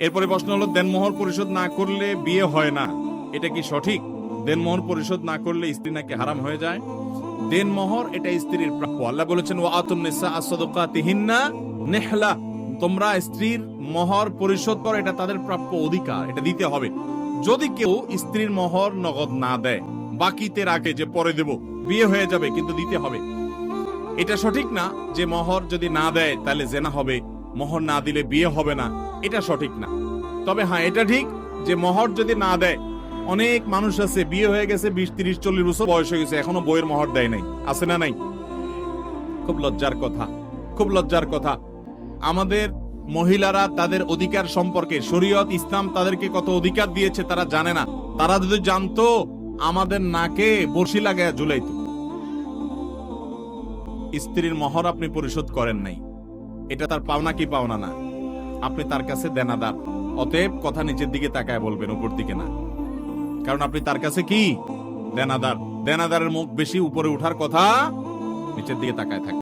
এরপরে প্রশ্ন হলো, দেনমোহর পরিশোধ না করলে বিয়ে হয় না। এটা কি সঠিক? দেনমোহর পরিশোধ না করলে স্ত্রী নাকি হারাম হয়ে যায়? দেনমোহর এটা স্ত্রীর প্রাপ্য আল্লাহ বলেছেন ও আতুম নিসা আসদকাতিহিন্না নেহলা। তোমরা স্ত্রীর মোহর পরিশোধ করো, এটা তাদের প্রাপ্য অধিকার, এটা দিতে হবে। যদি কেউ স্ত্রীর মোহর নগদ না দেয়, বাকিতে রাখে যে পরে দেব, বিয়ে হয়ে যাবে, কিন্তু দিতে হবে। এটা সঠিক না যে মোহর যদি না দেয়, তাহলে জেনা হবে। মোহর না দিলে বিয়ে হবে না। এটা সঠিক না। তবে হ্যাঁ এটা ঠিক যে মোহর যদি না দেয়, অনেক মানুষ আছে, বিয়ে হয়ে গেছে বিশ, তিরিশ, চল্লিশ বছর বয়স হয়ে গেছে, এখনও বইয়ের মোহর দেয় নাই। আছে না নাই? খুব লজ্জার কথা। খুব লজ্জার কথা। আমাদের মহিলারা তাদের অধিকার সম্পর্কে, শরীয়ত, ইসলাম তাদেরকে কত অধিকার দিয়েছে তারা জানে না। তারা যদি জানতো, আমাদের নাকে বসি লাগায় ঝুলাইতো। স্ত্রীর মহর আপনি পরিশোধ করেন নাই। এটা তার পাওনা কি পাওনা না। আপনি তার কাছে দেনাদার অতএব কথা নিচের দিকে তাকায় বলবেন, উপর দিকে না। কারণ আপনি তার কাছে কি? দেনাদার দেনাদারের মুখ বেশি উপরে উঠার কথা নিচের দিকে তাকায় থাকে।